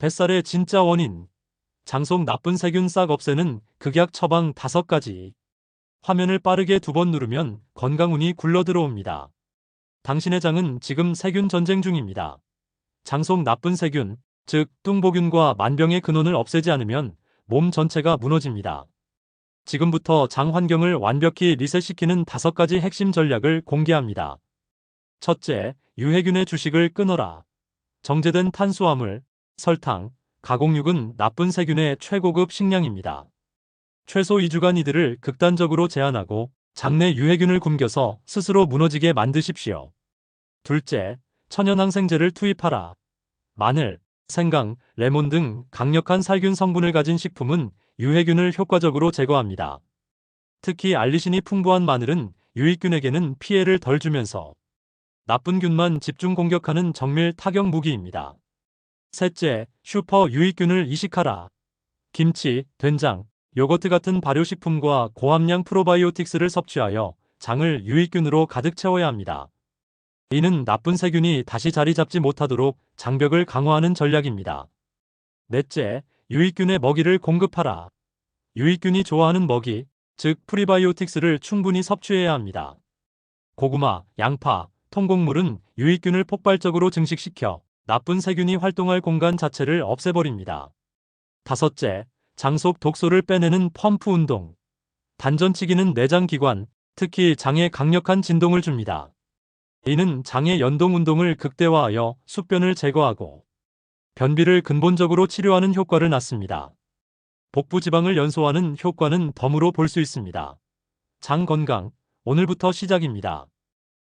뱃살의 진짜 원인. 장속 나쁜 세균 싹 없애는 극약 처방 5가지. 화면을 빠르게 두 번 누르면 건강운이 굴러 들어옵니다. 당신의 장은 지금 세균 전쟁 중입니다. 장속 나쁜 세균, 즉 뚱보균과 만병의 근원을 없애지 않으면 몸 전체가 무너집니다. 지금부터 장 환경을 완벽히 리셋시키는 다섯 가지 핵심 전략을 공개합니다. 첫째, 유해균의 주식을 끊어라. 정제된 탄수화물, 설탕, 가공육은 나쁜 세균의 최고급 식량입니다. 최소 2주간 이들을 극단적으로 제한하고 장내 유해균을 굶겨서 스스로 무너지게 만드십시오. 둘째, 천연항생제를 투입하라. 마늘, 생강, 레몬 등 강력한 살균 성분을 가진 식품은 유해균을 효과적으로 제거합니다. 특히 알리신이 풍부한 마늘은 유익균에게는 피해를 덜 주면서 나쁜 균만 집중 공격하는 정밀 타격 무기입니다. 셋째, 슈퍼 유익균을 이식하라. 김치, 된장, 요거트 같은 발효식품과 고함량 프로바이오틱스를 섭취하여 장을 유익균으로 가득 채워야 합니다. 이는 나쁜 세균이 다시 자리 잡지 못하도록 장벽을 강화하는 전략입니다. 넷째, 유익균의 먹이를 공급하라. 유익균이 좋아하는 먹이, 즉 프리바이오틱스를 충분히 섭취해야 합니다. 고구마, 양파, 통곡물은 유익균을 폭발적으로 증식시켜 나쁜 세균이 활동할 공간 자체를 없애버립니다. 다섯째, 장속 독소를 빼내는 펌프 운동. 단전치기는 내장 기관, 특히 장에 강력한 진동을 줍니다. 이는 장의 연동 운동을 극대화하여 숙변을 제거하고 변비를 근본적으로 치료하는 효과를 낳습니다. 복부 지방을 연소하는 효과는 덤으로 볼 수 있습니다. 장 건강, 오늘부터 시작입니다.